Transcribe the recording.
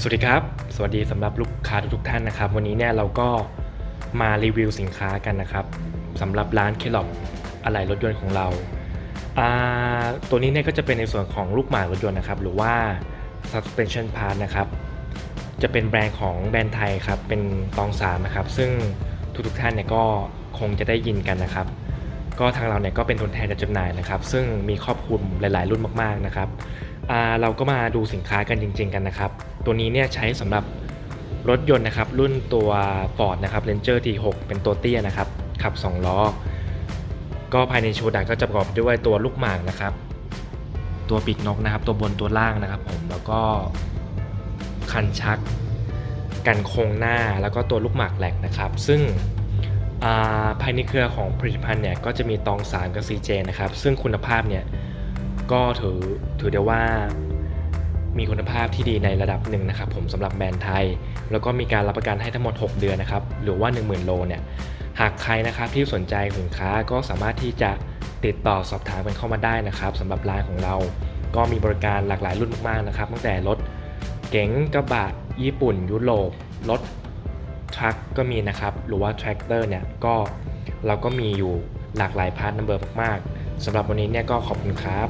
สวัสดีครับ สวัสดีสำหรับลูกค้าทุกท่านนะครับ วันนี้เนี่ยเราก็มารีวิวสินค้ากันนะครับสำหรับร้านเคล็ออะไหล่รถยนต์ของเราาตัวนี้เนี่ยก็จะเป็นในส่วนของลูกหมากรถยนต์นะครับ หรือว่า suspension part นะครับ จะเป็นแบรนด์ของแบรนด์ไทยครับ เป็นตองสามนะครับ ซึ่งทุกๆท่านเนี่ยก็คงจะได้ยินกันนะครับ ก็ทางเราเนี่ยก็เป็นตัวแทนจัดจำหน่ายนะครับ ซึ่งมีครอบคลุมหลาย ๆ รุ่นมาก ๆ นะครับเราก็มาดูสินค้ากันจริง ๆ กันนะครับ ตัวนี้เนี่ยใช้สำหรับรถยนต์นะครับรุ่นตัว Ford นะครับ Ranger T6 เป็นตัวเตี้ยนะครับขับ 2 ล้อ ก็ภายในชุดอะก็จะประกอบด้วยตัวลูกหมากนะครับ ตัวปีกนกนะครับ ตัวบนตัวล่างนะครับผมแล้วก็คันชัก กันโครงหน้าแล้วก็ตัวลูกหมากแหลกนะครับ ซึ่งาภายในเครือของผลิตภัณฑ์เนี่ยก็จะมีตอง3กับ CJ นะครับ ซึ่งคุณภาพเนี่ยก็ถือถือได้ว่า มีคุณภาพที่ดีในระดับหนึ่งนะครับผมสำหรับแบรนด์ไทย แล้วก็มีการรับประกันให้ทั้งหมด 6 เดือนนะครับหรือว่า 10,000 โลเนี่ยหากใครนะครับที่สนใจสินค้าก็สามารถที่จะติดต่อสอบถามกันเข้ามาได้นะครับสำหรับร้านของเรา ก็มีบริการหลากหลายรุ่นมากๆนะครับตั้งแต่รถเก๋งกระบะญี่ปุ่น ยุโรปรถทรัคก็มีนะครับหรือว่าแทรกเตอร์เนี่ยก็เราก็มีอยู่หลากหลายพาร์ทนัมเบอร์มากๆสำหรับวันนี้เนี่ยก็ขอบคุณครับ